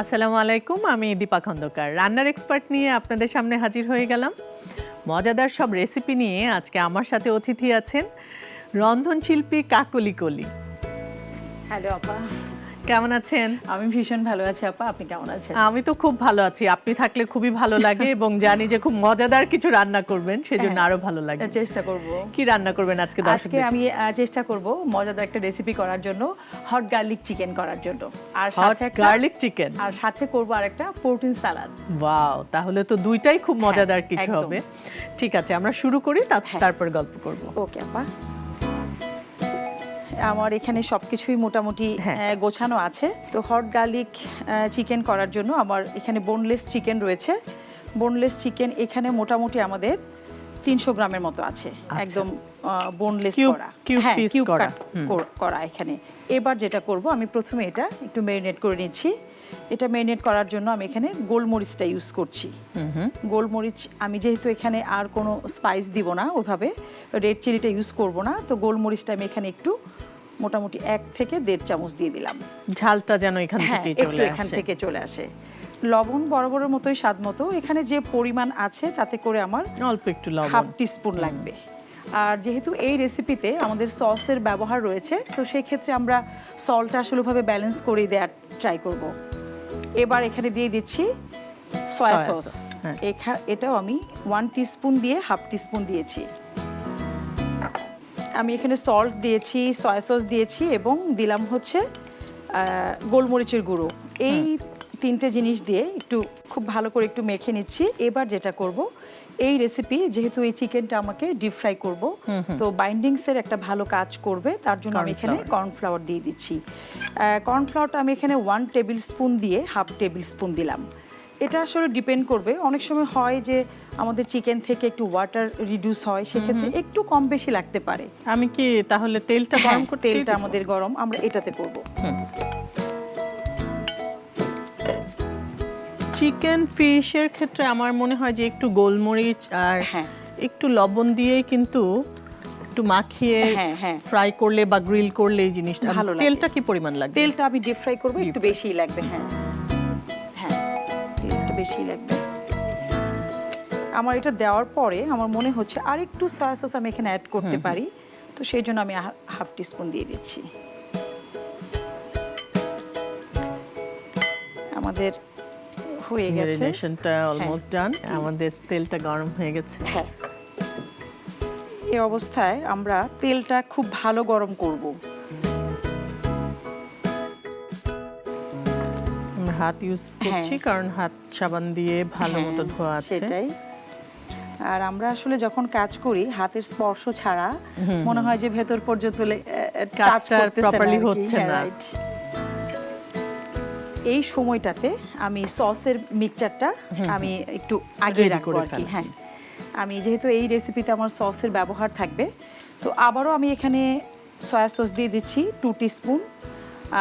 আসসালামু আলাইকুম, আমি দীপা খন্দকার। রান্নার এক্সপার্ট নিয়ে আপনাদের সামনে হাজির হয়ে গেলাম। মজাদার সব রেসিপি নিয়ে আজকে আমার সাথে অতিথি আছেন রন্ধনশিল্পী কাকলি কলি। হ্যালো আপা। কেমন আছেন? আমি ভীষণ ভালো আছি আপা। আপনি কেমন আছেন? আমি তো খুব ভালো আছি। আপনি থাকলে খুবই ভালো লাগে এবং জানি যে খুব মজাদার কিছু রান্না করবেন সেজন্য হ্যাঁ, আরও ভালো লাগে। চেষ্টা করব। কি রান্না করবেন আজকে আজকে আমি চেষ্টা করব মজাদার একটা রেসিপি করার জন্য হট গার্লিক চিকেন করার জন্য। আর হট সাথে গার্লিক চিকেন আর সাথে করব আরেকটা প্রোটিন সালাদ ওয়াও তাহলে তো দুইটাই খুব মজাদার কিছু হবে। ঠিক আছে আমরা শুরু করি হ্যাঁ। তারপর গল্প করব। ওকে আপা। আমার এখানে সব কিছুই মোটামুটি হ্যাঁ। গোছানো আছে। তো হট গার্লিক চিকেন করার জন্য আমার এখানে বোনলেস চিকেন রয়েছে। বোনলেস চিকেন এখানে মোটামুটি আমাদের তিনশো গ্রামের মতো আছে। একদম বোনলেস করা। হ্যাঁ কিউব। করা। এখানে। এবার যেটা করব আমি প্রথমে এটা একটু মেরিনেট করে নিচ্ছি। এটা মেরিনেট করার জন্য আমি এখানে গোলমরিচটা ইউজ করছি। গোলমরিচ আমি যেহেতু এখানে আর কোনো স্পাইস দিব না ওইভাবে রেড চিলিটা ইউজ করব না তো গোলমরিচটা আমি এখানে একটু মোটামুটি এক থেকে দেড় চামচ দিয়ে দিলাম। ঝালটা যেন এখান হ্যাঁ থেকে চলে এখান আসে। থেকে চলে আসে। লবণ বরাবরের মতোই স্বাদ মতো এখানে যে পরিমাণ আছে তাতে করে আমার অল্প একটু লবণ। হাফ টিস্পুন লাগবে। আর যেহেতু এই রেসিপিতে আমাদের সসের ব্যবহার রয়েছে তো সেই ক্ষেত্রে আমরা সল্টটা আসলে ওভাবে ব্যালেন্স করে দেওয়ার ট্রাই করব। এবার এখানে দিয়ে দিচ্ছি সয়া সস। হ্যাঁ। এটাও আমি ওয়ান টিস্পুন দিয়ে হাফ টিস্পুন দিয়েছি। আমি এখানে সল্ট দিয়েছি সয়া সস দিয়েছি এবং দিলাম হচ্ছে গোলমরিচের গুঁড়ো। এই তিনটে জিনিস দিয়ে একটু খুব ভালো করে একটু মেখে নিচ্ছি। এবার যেটা করব এই রেসিপি যেহেতু এই চিকেনটা আমাকে ডিপ ফ্রাই করব তো বাইন্ডিংসের একটা ভালো কাজ করবে তার জন্য আমি এখানে কর্নফ্লাওয়ার দিয়ে দিচ্ছি। কর্নফ্লাওয়ারটা আমি এখানে ওয়ান টেবিল স্পুন দিয়ে হাফ টেবিল স্পুন দিলাম। এটা আসলে ডিপেন্ড করবে। অনেক সময় হয় যে আমাদের চিকেন থেকে একটু ওয়াটার রিডিউস হয় সেক্ষেত্রে একটু কম বেশি লাগতে পারে। আমি কি তাহলে তেলটা হ্যাঁ, গরম করতে তেলটা আমাদের গরম আমরা এটাতে করব। চিকেন ফিশের ক্ষেত্রে আমার মনে হয় যে একটু গোলমরিচ আর হ্যাঁ। একটু লবণ দিয়েই কিন্তু একটু মাখিয়ে হ্যাঁ, হ্যাঁ। ফ্রাই করলে বা গ্রিল করলে এই জিনিসটা ভালো তেলটা কি পরিমাণ লাগবে? তেলটা আমি ডিপ ফ্রাই করব একটু। বেশিই লাগবে হ্যাঁ। হ্যাঁ তেলটা বেশিই লাগবে। আমার এটা দেওয়ার পরে আমার মনে হচ্ছে আর একটু সয়া সস আমি এখানে অ্যাড করতে পারি তো সেই জন্য আমি হাফ টিস্পুন দিয়ে দিচ্ছি। আমাদের হয়ে গেছে। মেরিনেশনটা অলমোস্ট ডান আমাদের তেলটা গরম হয়ে গেছে। হ্যাঁ। এই অবস্থায় আমরা তেলটা খুব ভালো গরম করব। হাত ইউজ করছি হ্যাঁ। কারণ হাত সাবান দিয়ে ভালো মতো হ্যাঁ, ধোয়া আছে। সেটাই। আর আমরা আসলে যখন কাজ করি হাতের স্পর্শ ছাড়া মনে হয় যে ভেতর পর্যন্ত টাচ করতেছে না হচ্ছে না। এই সময়টাতে আমি সসের মিক্সচারটা আমি একটু আগে রাখব আর কি হ্যাঁ। আমি যেহেতু এই রেসিপিতে আমার সসের ব্যবহার থাকবে তো আবারও আমি এখানে সয়া সস দিয়ে দিচ্ছি টু স্পুন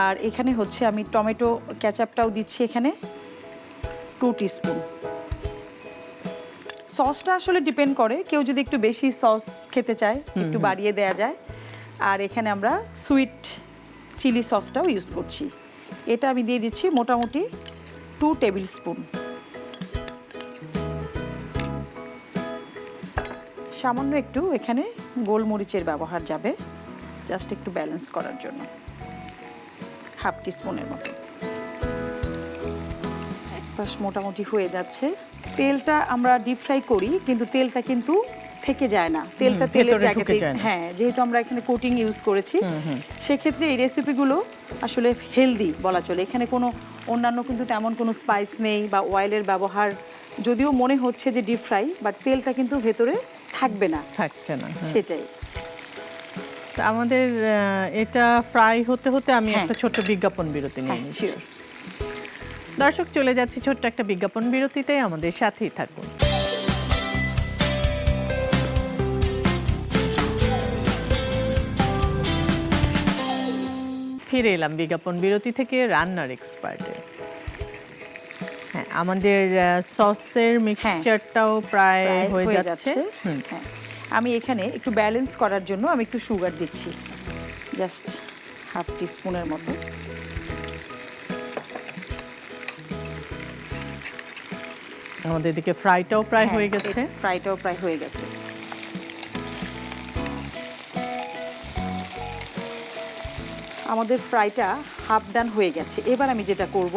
আর এখানে হচ্ছে আমি টমেটো ক্যাচাপটাও দিচ্ছি এখানে টু স্পুন সসটা আসলে ডিপেন্ড করে কেউ যদি একটু বেশি সস খেতে চায় একটু বাড়িয়ে দেয়া যায়। আর এখানে আমরা সুইট চিলি সসটাও ইউজ করছি। এটা আমি দিয়ে দিচ্ছি মোটামুটি টু টেবিল স্পুন সামান্য একটু এখানে গোলমরিচের ব্যবহার যাবে জাস্ট একটু ব্যালেন্স করার জন্য। হাফ টিস্পুনের মতো। এক মোটামুটি হয়ে যাচ্ছে। তেলটা আমরা ডিপ ফ্রাই করি, কিন্তু তেলটা কিন্তু থেকে যায় না। তেলটা তেলের জায়গাতে হ্যাঁ যেহেতু আমরা এখানে কোটিং ইউজ করেছি সেক্ষেত্রে এই রেসিপিগুলো আসলে হেলদি বলা চলে। এখানে কোনো অন্যান্য কিন্তু তেমন কোনো স্পাইস নেই বা অয়েলের ব্যবহার। যদিও মনে হচ্ছে যে ডিপ ফ্রাই বাট তেলটা কিন্তু ভেতরে থাকবে না। থাকছে না হ্যাঁ। সেটাই। তা আমাদের এটা ফ্রাই হতে হতে আমি হ্যাঁ। একটা ছোট্ট বিজ্ঞাপন বিরতি নিয়ে হ্যাঁ নিচ্ছি। দর্শক চলে যাচ্ছি ছোট্ট একটা বিজ্ঞাপন বিরতিতে। আমাদের সাথেই থাকুন। ফিরে এলাম বিজ্ঞাপন বিরতি থেকে রান্নার এক্সপার্টে হ্যাঁ আমাদের সসের মিক্সচারটাও প্রায় প্রায় হয়ে যাচ্ছে। হ্যাঁ আমি এখানে একটু ব্যালেন্স করার জন্য আমি একটু সুগার দিচ্ছি। জাস্ট হাফ টিস্পুনের মতো। আমাদের এদিকে ফ্রাইটাও প্রায় হয়ে গেছে। ফ্রাইটাও প্রায় হয়ে গেছে। আমাদের ফ্রাইটা হাফ ডান হয়ে গেছে। এবার আমি যেটা করব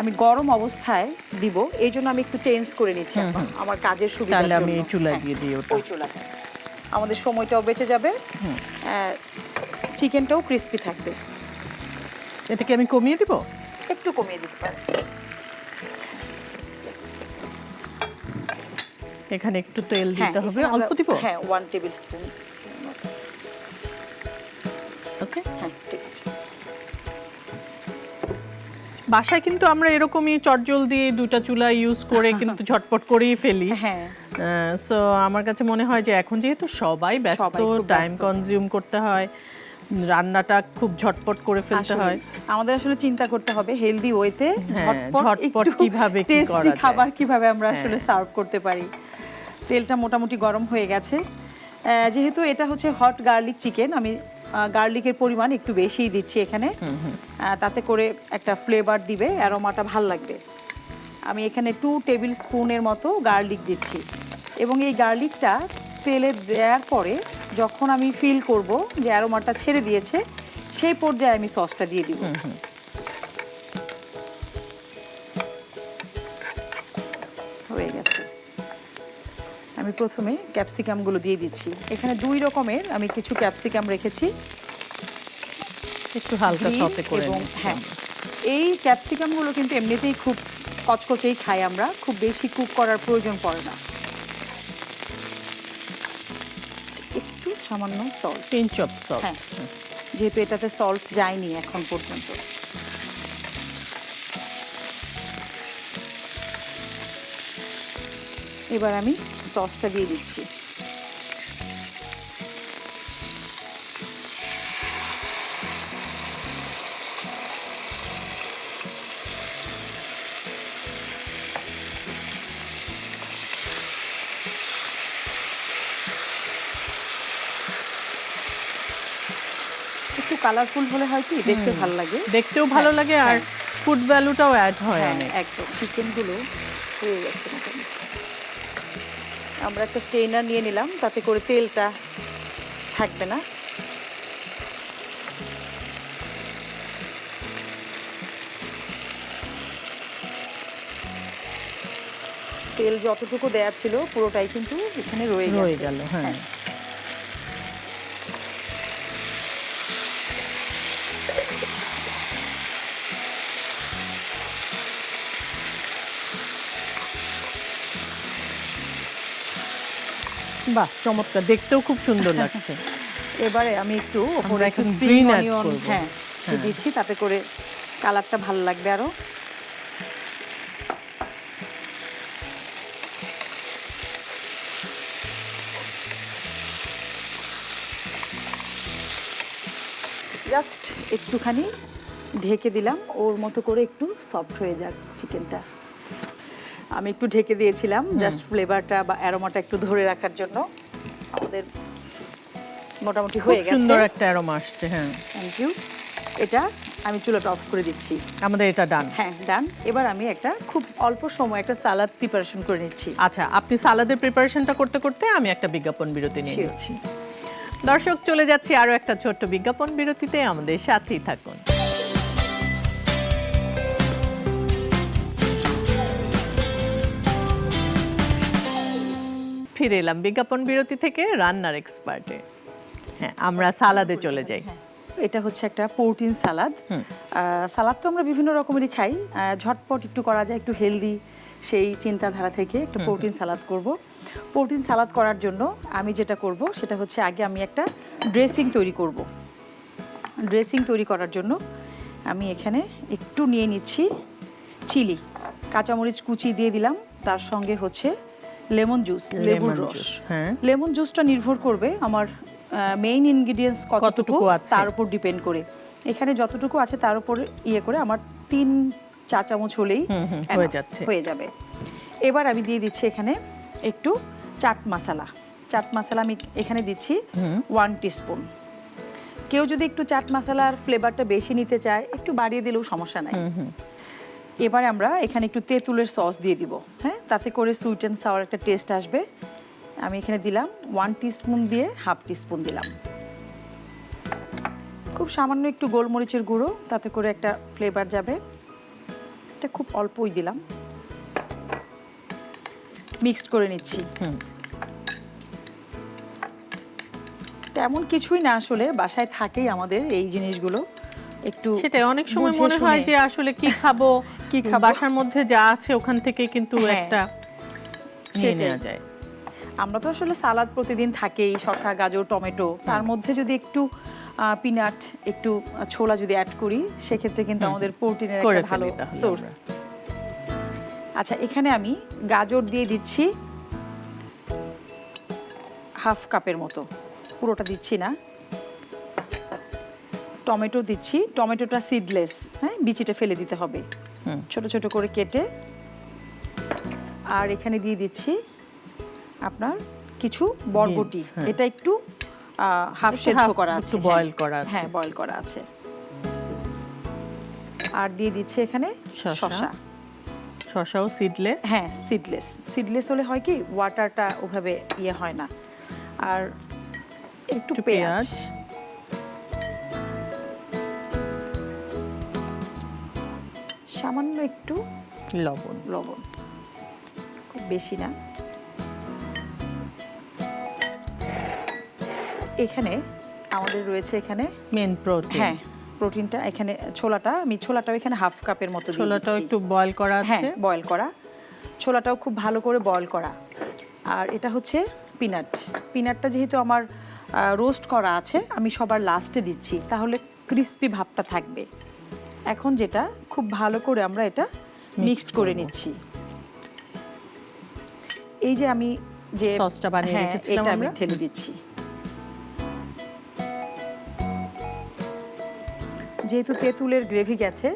আমি গরম অবস্থায় দিব। এই জন্য আমি একটু চেঞ্জ করে নিচ্ছি আমার কাজের সুবিধা তাহলে আমি চুলায় দিয়ে দিই ওটা। ওই চুলা আমাদের সময়টাও বেঁচে যাবে। চিকেনটাও ক্রিস্পি থাকবে। এটা কি আমি কমিয়ে দিব? একটু কমিয়ে দিতে পারেন। এখানে একটু তেল হ্যাঁ, দিতে হবে। অল্প দিব? হ্যাঁ ওয়ান টেবিল স্পুন ওকে হ্যাঁ বাসায় কিন্তু আমরা এরকমই চটজল দিয়ে দুটা চুলা ইউজ করে কিন্তু ঝটপট করেই ফেলি। হ্যাঁ। সো আমার কাছে মনে হয় যে এখন যেহেতু সবাই ব্যস্ত টাইম কনজিউম করতে হয় রান্নাটা খুব ঝটপট করে ফেলতে হয়। আমাদের আসলে চিন্তা করতে হবে হেলদি ওয়েতে হ্যাঁ, ঝটপট কীভাবে কি করা যায়। খাবার কীভাবে আমরা হ্যাঁ। আসলে সার্ভ করতে পারি। তেলটা মোটামুটি গরম হয়ে গেছে। যেহেতু এটা হচ্ছে হট গার্লিক চিকেন আমি গার্লিকের পরিমাণ একটু বেশিই দিচ্ছি এখানে। তাতে করে একটা ফ্লেভার দিবে অ্যারোমাটা ভালো লাগবে। আমি এখানে টু টেবিল স্পুনের মতো গার্লিক দিচ্ছি। এবং এই গার্লিকটা তেলে দেওয়ার পরে যখন আমি ফিল করব যে অ্যারোমাটা ছেড়ে দিয়েছে সেই পর্যায়ে আমি সসটা দিয়ে দিব। প্রথমে ক্যাপসিকামগুলো দিয়ে দিচ্ছি। এখানে দুই রকমের আমি কিছু ক্যাপসিকাম রেখেছি। একটু হালকা সতে করে এবং হ্যাঁ এই ক্যাপসিকামগুলো কিন্তু এমনিতেই খুব কচকচেই খাই আমরা খুব বেশি কুক করার প্রয়োজন পড়ে না। একটু সামান্য সল্ট পিঞ্চ অফ সল্ট হ্যাঁ যেহেতু এটাতে সল্ট যায়নি এখন পর্যন্ত। এবার আমি সসটা দিয়ে দিচ্ছি। একটু কালারফুল হলে হয় কি? দেখতে ভালো লাগে। দেখতেও ভালো হ্যাঁ, লাগে আর। ফুড ভ্যালুটাও অ্যাড হয় হ্যাঁ অনেক। একদম। চিকেনগুলো হয়ে গেছে মোটামুটি। আমরা একটা স্টেইনার নিয়ে নিলাম তাতে করে তেলটা থাকবে না। তেল যতটুকু দেয়া ছিল পুরোটাই কিন্তু এখানে রয়ে গেল হ্যাঁ। বাহ চমৎকার। দেখতেও খুব সুন্দর লাগছে। এবারে আমি একটু ওপরে একটু স্প্রিং অনিয়ন হ্যাঁ একটু দিচ্ছি তাতে করে কালারটা ভালো লাগবে আরও। জাস্ট একটুখানি ঢেকে দিলাম ওর মতো করে একটু সফট হয়ে যাক চিকেনটা আমি একটু ঢেকে দিয়েছিলাম জাস্ট ফ্লেভারটা বা অ্যারোমাটা একটু ধরে রাখার জন্য। আমাদের মোটামুটি হয়ে গেছে। সুন্দর একটা অ্যারোমা আসছে হ্যাঁ। থ্যাংক ইউ এটা আমি চুলাটা অফ করে দিচ্ছি। আমাদের এটা ডান হ্যাঁ ডান এবার আমি একটা খুব অল্প সময় একটা সালাদ প্রিপারেশন করে নিচ্ছি। আচ্ছা আপনি সালাদের প্রিপারেশনটা করতে করতে আমি একটা বিজ্ঞাপন বিরতি নিয়ে. নিচ্ছি। দর্শক চলে যাচ্ছি আরও একটা ছোট্ট বিজ্ঞাপন বিরতিতে। আমাদের সাথেই থাকুন। ফিরে এলাম। বিজ্ঞাপন বিরতি থেকে রান্নার এক্সপার্টে হ্যাঁ আমরা সালাদে চলে যাই। এটা হচ্ছে একটা প্রোটিন সালাদ সালাদ তো আমরা বিভিন্ন রকমেরই খাই। ঝটপট একটু করা যায় একটু হেলদি সেই চিন্তাধারা থেকে একটু প্রোটিন সালাদ করব। প্রোটিন সালাদ করার জন্য আমি যেটা করব সেটা হচ্ছে আগে আমি একটা ড্রেসিং তৈরি করব। ড্রেসিং তৈরি করার জন্য আমি এখানে একটু নিয়ে নিচ্ছি চিলি। কাঁচামরিচ কুচি দিয়ে দিলাম। তার সঙ্গে হচ্ছে লেমন জুস লেবুর রস। হ্যাঁ। লেমন জুসটা নির্ভর করবে আমার মেইন ইনগ্রিডিয়েন্টস কতটুকু। তার উপর ডিপেন্ড করে। এখানে যতটুকু আছে তার উপর ইয়ে করে আমার তিন চা চামচ হলেই হয়ে যাচ্ছে। হয়ে যাবে। এবার আমি দিয়ে দিচ্ছি এখানে একটু চাট মশলা। চাট মশলা আমি এখানে দিচ্ছি ওয়ান টিস্পুন কেউ যদি একটু চাট মশলার ফ্লেভারটা বেশি নিতে চায় একটু বাড়িয়ে দিলেও সমস্যা নাই। এবারে আমরা এখানে একটু তেঁতুলের সস দিয়ে দিব হ্যাঁ? তাতে করে সুইট অ্যান্ড সাওয়ার একটা টেস্ট আসবে। আমি এখানে দিলাম ওয়ান টিস্পুন দিয়ে হাফ টিস্পুন দিলাম। খুব সামান্য একটু গোলমরিচের গুঁড়ো তাতে করে একটা ফ্লেভার যাবে। এটা খুব অল্পই দিলাম। মিক্সড করে নিচ্ছি। তেমন কিছুই না আসলে বাসায় থাকেই আমাদের এই জিনিসগুলো। একটু সেটাই অনেক সময় মনে হয় যে আসলে কি খাব কি খাব? বাসার মধ্যে যা আছে ওখান থেকে কিন্তু হ্যাঁ, একটা নিয়ে নেওয়া যায়। আমরা তো আসলে সালাদ প্রতিদিন থাকেই শসা গাজর টমেটো। তার মধ্যে যদি একটু পিনাট একটু ছোলা যদি অ্যাড করি সেক্ষেত্রে কিন্তু আমাদের প্রোটিনের একটা ভালো সোর্স আচ্ছা এখানে আমি গাজর দিয়ে দিচ্ছি হাফ কাপের মতো। পুরোটা দিচ্ছি না। টমেটো দিচ্ছি। টমেটোটা সিডলেস হ্যাঁ? বিচিটা ফেলে দিতে হবে। ছোট ছোট করে কেটে আর এখানে দিয়ে দিচ্ছি আপনার কিছু বরবটি। হ্যাঁ। এটা একটু হাফ সেদ্ধ করা আছে boil করা আছে। হ্যাঁ বয়েল করা আছে। আর দিয়ে দিচ্ছি এখানে শসা। শসা। শশাও সিডলেস হ্যাঁ সিডলেস সিডলেস হলে হয় কি ওয়াটারটা ওভাবে ইয়ে হয় না। আর একটু পেঁয়াজ। একটু লবণ। লবণ। খুব বেশি না। এখানে আমাদের রয়েছে এখানে মেন প্রোটিন হ্যাঁ প্রোটিনটা এখানে ছোলাটা আমি ছোলাটাও এখানে হাফ কাপের মতো ছোলাটাও একটু বয়েল করা হ্যাঁ বয়েল করা। ছোলাটাও খুব ভালো করে বয়েল করা। আর এটা হচ্ছে পিনাট পিনাটটা যেহেতু আমার রোস্ট করা আছে আমি সবার লাস্টে দিচ্ছি। তাহলে ক্রিস্পি ভাবটা থাকবে। এখন যেটা খুব ভালো করে আমরা এটা মিক্সড করে নিচ্ছি। এই যে আমি যে সসটা বানিয়ে হ্যাঁ, রেখেছিলাম এটা আমি। ঢেলে দিচ্ছি। যেহেতু তেঁতুলের গ্রেভি গেছে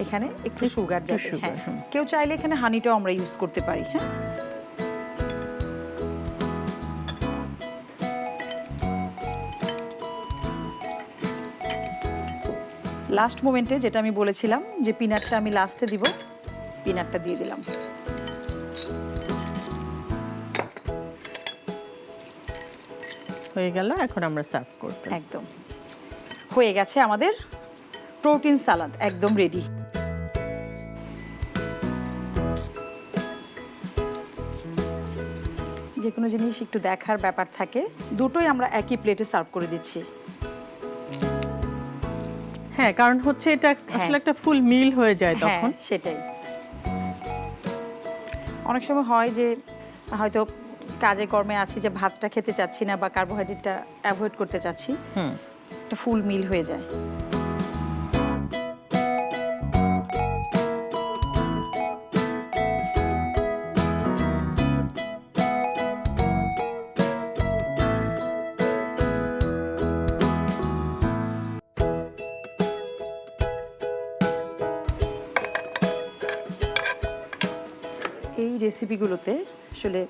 এখানে একটু সুগার যাবে। হ্যাঁ কেউ চাইলে এখানে হানিটাও আমরা ইউজ করতে পারি হ্যাঁ? লাস্ট মোমেন্টে যেটা আমি বলেছিলাম যে পিনাটটা আমি লাস্টে দিব পিনাটটা দিয়ে দিলাম। হয়ে গেল এখন আমরা সার্ভ করতে একদম। হয়ে গেছে আমাদের প্রোটিন সালাদ একদম রেডি যে কোনো জিনিস একটু দেখার ব্যাপার থাকে দুটোই আমরা একই প্লেটে সার্ভ করে দিচ্ছি। হ্যাঁ কারণ হচ্ছে এটা আসলে একটা ফুল মিল হয়ে যায় হ্যাঁ তখন। সেটাই। অনেক সময় হয় যে হয়তো কাজে কর্মে আছি যে ভাতটা খেতে চাচ্ছি না বা কার্বোহাইড্রেটটা অ্যাভয়েড করতে চাচ্ছি। হুম। একটা ফুল মিল হয়ে যায়। রেসিপিগুলোতে আসলে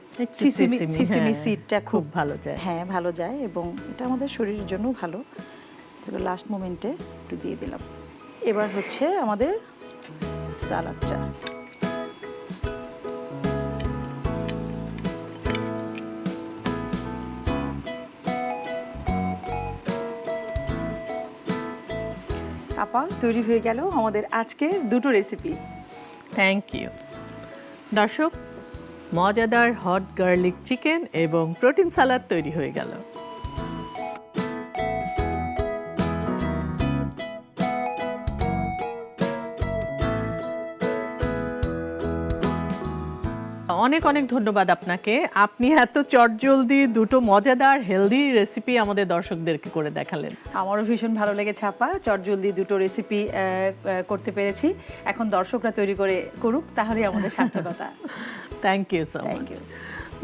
সিসিমি সিসিমি, সিডটা খুব ভালো যায়। হ্যাঁ ভালো যায় এবং এটা আমাদের শরীরের জন্য ভালো। লাস্ট মোমেন্টে একটু দিয়ে দিলাম। এবার হচ্ছে আমাদের সালাদটা। আপা তৈরি হয়ে গেল আমাদের আজকে দুটো রেসিপি থ্যাংক ইউ দর্শক মজাদার হট গার্লিক চিকেন এবং প্রোটিন সালাদ তৈরি হয়ে গেল। অনেক অনেক ধন্যবাদ আপনাকে। আপনি এত চটজলদি দুটো মজাদার হেলদি রেসিপি আমাদের দর্শকদেরকে করে দেখালেন। আমারও ভীষণ ভালো লেগেছে আপা। চটজলদি দুটো রেসিপি করতে পেরেছি। এখন দর্শকরা তৈরি করে করুক তাহলে আমাদের সার্থকতা। থ্যাংক ইউ সো মাচ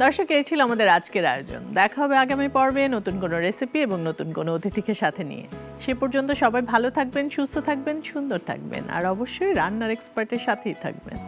দর্শক এই ছিল আমাদের আজকের আয়োজন। দেখা হবে আগামী পর্বে নতুন কোনো রেসিপি এবং নতুন কোনো অতিথিকে সাথে নিয়ে। সে পর্যন্ত সবাই ভালো থাকবেন সুস্থ থাকবেন সুন্দর থাকবেন আর অবশ্যই রান্নার এক্সপার্টের সাথেই থাকবেন।